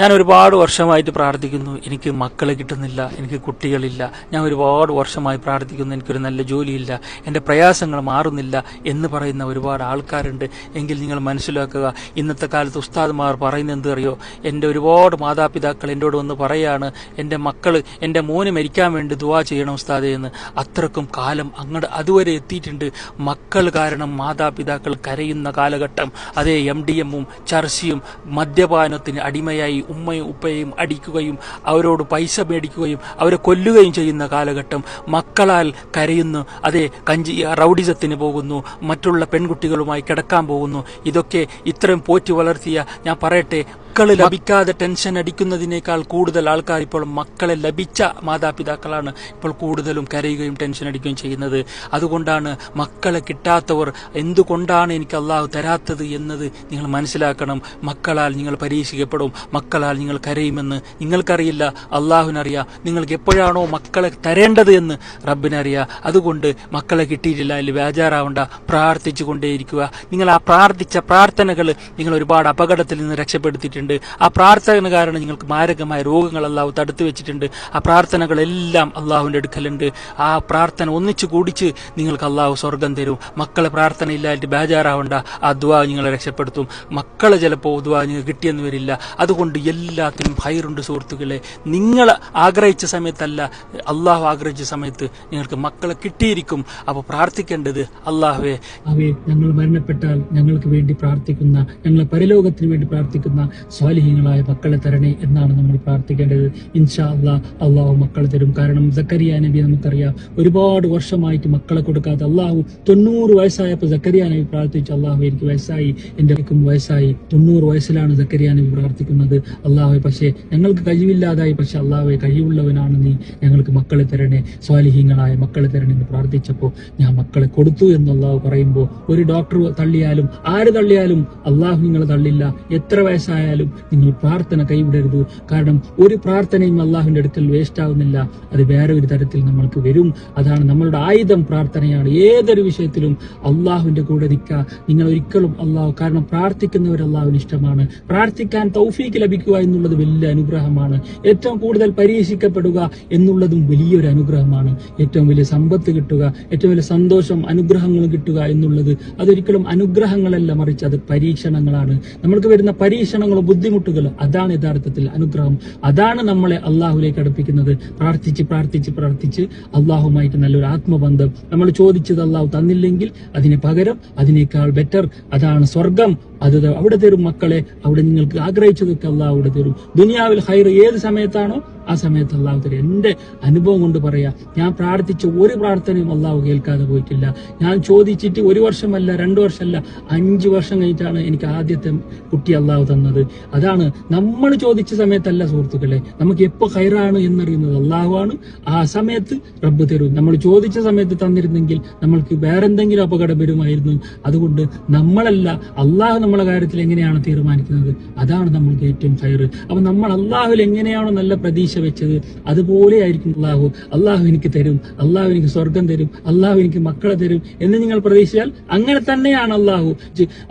ഞാൻ ഒരുപാട് വർഷമായിട്ട് പ്രാർത്ഥിക്കുന്നു. എനിക്ക് മക്കളെ കിട്ടുന്നില്ല എനിക്ക് കുട്ടികളില്ല. ഞാൻ ഒരുപാട് വർഷമായി പ്രാർത്ഥിക്കുന്നു. എനിക്കൊരു നല്ല ജോലിയില്ല. എന്റെ പ്രയാസങ്ങൾ മാറുന്നില്ല എന്ന് പറയുന്ന ഒരുപാട് ആൾക്കാരുണ്ട്. എങ്കിൽ നിങ്ങൾ മനസ്സിലാക്കുക ഇന്നത്തെ കാലത്ത് ഉസ്താദ്മാർ പറയുന്നത് എന്തറിയോ? എന്റെ ഒരുപാട് മാതാപിതാക്കൾ എന്നോട് വന്ന് പറയാണ് എന്റെ മക്കൾ എന്റെ മോന് മരിക്കാൻ വേണ്ടി ദുവാ ചെയ്യണം ഉസ്താദേ എന്ന്. അത്രക്കും കാലം അങ്ങോട്ട് അതുവരെ എത്തിയിട്ടുണ്ട്. മക്കൾ കാരണം മാതാപിതാക്കൾ കരയുന്ന കാലഘട്ടം അതേ എം ഡി എമ്മും ചർച്ചയും മദ്യപാനത്തിന് അടിമയായി ഉമ്മയും ഉപ്പയും അടിക്കുകയും അവരോട് പൈസ മേടിക്കുകയും അവരെ കൊല്ലുകയും ചെയ്യുന്ന കാലഘട്ടം മക്കളാൽ കരയുന്നു. അതെ കഞ്ചി റൗഡിസത്തിന് പോകുന്നു. മറ്റുള്ള പെൺകുട്ടികളുമായി കിടക്കാൻ പോകുന്നു. ഇതൊക്കെ ഇത്രയും പോറ്റി വളർത്തിയ ഞാൻ പറയട്ടെ മക്കൾ ലഭിക്കാതെ ടെൻഷൻ അടിക്കുന്നതിനേക്കാൾ കൂടുതൽ ആൾക്കാർ ഇപ്പോൾ മക്കളെ ലഭിച്ച മാതാപിതാക്കളാണ് ഇപ്പോൾ കൂടുതലും കരയുകയും ടെൻഷൻ അടിക്കുകയും ചെയ്യുന്നത്. അതുകൊണ്ടാണ് മക്കളെ കിട്ടാത്തവർ എന്തുകൊണ്ടാണ് എനിക്ക് അള്ളാഹു തരാത്തത് എന്നത് നിങ്ങൾ മനസ്സിലാക്കണം. മക്കളാൽ നിങ്ങൾ പരീക്ഷിക്കപ്പെടും. മക്കളാൽ നിങ്ങൾ കരയുമെന്ന് നിങ്ങൾക്കറിയില്ല. അള്ളാഹുവിനറിയാം നിങ്ങൾക്ക് എപ്പോഴാണോ മക്കളെ തരേണ്ടത് എന്ന് റബ്ബിനറിയാം. അതുകൊണ്ട് മക്കളെ കിട്ടിയിട്ടില്ല അതിൽ വേജാറാവണ്ട. പ്രാർത്ഥിച്ചു കൊണ്ടേയിരിക്കുക നിങ്ങൾ ആ പ്രാർത്ഥിച്ച പ്രാർത്ഥനകൾ നിങ്ങൾ ഒരുപാട് അപകടത്തിൽ നിന്ന് രക്ഷപ്പെടുത്തിയിട്ടുണ്ട്. ആ പ്രാർത്ഥന കാരണം നിങ്ങൾക്ക് മാരകമായ രോഗങ്ങൾ അള്ളാഹു തടുത്തു വെച്ചിട്ടുണ്ട്. ആ പ്രാർത്ഥനകളെല്ലാം അള്ളാഹുവിന്റെ അടുക്കലുണ്ട്. ആ പ്രാർത്ഥന ഒന്നിച്ചു കൂടിച്ച് നിങ്ങൾക്ക് അള്ളാഹു സ്വർഗം തരും. മക്കളെ പ്രാർത്ഥന ഇല്ലായിട്ട് ബേജാറാവണ്ട. ആ ദ്വാ നിങ്ങളെ രക്ഷപ്പെടുത്തും. മക്കളെ ചിലപ്പോൾ ദ്വാ നിങ്ങൾക്ക് കിട്ടിയെന്ന് വരില്ല. അതുകൊണ്ട് എല്ലാത്തിനും ഹൈറുണ്ട് സുഹൃത്തുക്കളെ. നിങ്ങൾ ആഗ്രഹിച്ച സമയത്തല്ല അള്ളാഹു ആഗ്രഹിച്ച സമയത്ത് നിങ്ങൾക്ക് മക്കളെ കിട്ടിയിരിക്കും. അപ്പോൾ പ്രാർത്ഥിക്കേണ്ടത് അള്ളാഹുവെ. അവയെ ഞങ്ങൾ മരണപ്പെട്ടാൽ ഞങ്ങൾക്ക് വേണ്ടി പ്രാർത്ഥിക്കുന്ന ഞങ്ങളെ പരലോകത്തിന് വേണ്ടി പ്രാർത്ഥിക്കുന്ന സ്വാലിഹ്യങ്ങളായ മക്കളെ തരണേ എന്നാണ് നമ്മൾ പ്രാർത്ഥിക്കേണ്ടത്. ഇൻഷാ അള്ളാ അള്ളാഹു മക്കളെ തരും. കാരണം സക്കരിയ നബി നമുക്കറിയാം ഒരുപാട് വർഷമായിട്ട് മക്കളെ കൊടുക്കാതെ അള്ളാഹു തൊണ്ണൂറ് വയസ്സായപ്പോൾ സക്കരിയ നബി പ്രാർത്ഥിച്ചു അള്ളാഹു എനിക്ക് വയസ്സായി. എന്റെ എനിക്കും വയസ്സായി. തൊണ്ണൂറ് വയസ്സിലാണ് സക്കരിയ നബി പ്രാർത്ഥിക്കുന്നത്. അള്ളാഹു പക്ഷേ ഞങ്ങൾക്ക് കഴിവില്ലാതായി. പക്ഷെ അള്ളാഹു കഴിവുള്ളവനാണ് നീ. ഞങ്ങൾക്ക് മക്കളെ തരണേ. സ്വാലിഹീങ്ങളായ മക്കളെ തരണേ എന്ന് പ്രാർത്ഥിച്ചപ്പോൾ ഞാൻ മക്കളെ കൊടുത്തു എന്ന് അള്ളാഹു പറയുമ്പോൾ ഒരു ഡോക്ടർ തള്ളിയാലും ആര് തള്ളിയാലും അള്ളാഹു നിങ്ങളെ തള്ളില്ല. എത്ര വയസ്സായാലും നിങ്ങൾ പ്രാർത്ഥന കൈവിടരുത്. കാരണം ഒരു പ്രാർത്ഥനയും അള്ളാഹുവിന്റെ അടുക്കൽ വേസ്റ്റ് ആവുന്നില്ല. അത് വേറെ ഒരു തരത്തിൽ നമ്മൾക്ക് വരും. അതാണ് നമ്മളുടെ ആയുധം പ്രാർത്ഥനയാണ്. ഏതൊരു വിഷയത്തിലും അള്ളാഹുവിന്റെ കൂടെ നിൽക്കുക. നിങ്ങൾ ഒരിക്കലും അള്ളാഹു കാരണം പ്രാർത്ഥിക്കുന്നവർ അള്ളാഹുവിന് ഇഷ്ടമാണ്. പ്രാർത്ഥിക്കാൻ തൗഫീക്ക് ലഭിക്കുക എന്നുള്ളത് വലിയ അനുഗ്രഹമാണ്. ഏറ്റവും കൂടുതൽ പരീക്ഷിക്കപ്പെടുക എന്നുള്ളതും വലിയൊരു അനുഗ്രഹമാണ്. ഏറ്റവും വലിയ സമ്പത്ത് കിട്ടുക ഏറ്റവും വലിയ സന്തോഷം അനുഗ്രഹങ്ങൾ കിട്ടുക എന്നുള്ളത് അതൊരിക്കലും അനുഗ്രഹങ്ങളല്ല മറിച്ച് അത് പരീക്ഷണങ്ങളാണ്. നമ്മൾക്ക് വരുന്ന പരീക്ഷണങ്ങളും ബുദ്ധിമുട്ടുകളും അതാണ് യഥാർത്ഥത്തിൽ അനുഗ്രഹം. അതാണ് നമ്മളെ അള്ളാഹുലേക്ക് അടുപ്പിക്കുന്നത്. പ്രാർത്ഥിച്ച് പ്രാർത്ഥിച്ച് പ്രാർത്ഥിച്ച് അള്ളാഹുമായിട്ട് നല്ലൊരു ആത്മബന്ധം നമ്മൾ ചോദിച്ചത് അള്ളാഹു തന്നില്ലെങ്കിൽ അതിന് പകരം അതിനേക്കാൾ ബെറ്റർ അതാണ് സ്വർഗം. അത് അവിടെ തരും മക്കളെ. അവിടെ നിങ്ങൾക്ക് ആഗ്രഹിച്ചതൊക്കെ അള്ളാഹ് അവിടെ തരും. ദുനിയാവിൽ ഹൈർ ഏത് സമയത്താണോ ആ സമയത്ത് അള്ളാഹു തരും എന്റെ അനുഭവം കൊണ്ട് പറയാം ഞാൻ പ്രാർത്ഥിച്ച ഒരു പ്രാർത്ഥനയും അള്ളാഹു കേൾക്കാതെ പോയിട്ടില്ല. ഞാൻ ചോദിച്ചിട്ട് ഒരു വർഷമല്ല രണ്ട് വർഷമല്ല അഞ്ച് വർഷം കഴിഞ്ഞിട്ടാണ് എനിക്ക് ആദ്യത്തെ കുട്ടി അള്ളാഹു തന്നത്. അതാണ് നമ്മൾ ചോദിച്ച സമയത്തല്ല സുഹൃത്തുക്കളെ നമുക്ക് എപ്പോ ഹൈറാണ് എന്നറിയുന്നത് അള്ളാഹുവാണ്. ആ സമയത്ത് റബ്ബ് തരും. നമ്മൾ ചോദിച്ച സമയത്ത് തന്നിരുന്നെങ്കിൽ നമ്മൾക്ക് വേറെന്തെങ്കിലും അപകടം വരുമായിരുന്നു. അതുകൊണ്ട് നമ്മളല്ല അള്ളാഹു നമ്മളെ കാര്യത്തിൽ എങ്ങനെയാണ് തീരുമാനിക്കുന്നത്? അതാണ് നമ്മൾക്ക് ഏറ്റവും ഹൈറ് അപ്പൊ നമ്മൾ അള്ളാഹുവിൽ എങ്ങനെയാണോ നല്ല പ്രതീക്ഷ വെച്ചത്. അതുപോലെ ആയിരിക്കും അള്ളാഹു. അള്ളാഹു എനിക്ക് തരും. അള്ളാഹു എനിക്ക് സ്വർഗം തരും. അള്ളാഹു എനിക്ക് മക്കളെ തരും എന്ന് നിങ്ങൾ പ്രതീക്ഷിച്ചാൽ അങ്ങനെ തന്നെയാണ് അള്ളാഹു.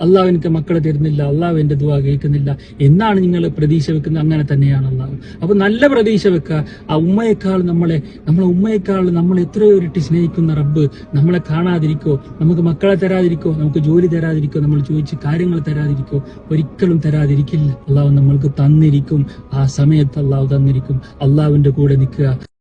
അള്ളാഹു എനിക്ക് മക്കളെ തരുന്നില്ല. അള്ളാഹു എന്റെ ദുവാ കേൾക്കുന്നില്ല. എന്നാണ് നിങ്ങൾ പ്രതീക്ഷ വെക്കുന്നത്. അങ്ങനെ തന്നെയാണ് അള്ളാഹു. അപ്പൊ നല്ല പ്രതീക്ഷ വെക്കുക. ആ ഉമ്മയേക്കാൾ നമ്മളെ നമ്മളെ ഉമ്മയേക്കാൾ നമ്മൾ എത്രയോ ഇരട്ടി സ്നേഹിക്കുന്ന റബ്ബ് നമ്മളെ കാണാതിരിക്കോ നമുക്ക് മക്കളെ തരാതിരിക്കോ നമുക്ക് ജോലി തരാതിരിക്കോ നമ്മൾ ചോദിച്ച് കാര്യങ്ങൾ തരാതിരിക്കോ ഒരിക്കലും തരാതിരിക്കില്ല. അള്ളാഹു നമ്മൾക്ക് തന്നിരിക്കും. ആ സമയത്ത് അള്ളാഹു തന്നിരിക്കും. അള്ളാഹുവിന്റെ കൂടെ നിൽക്കുക.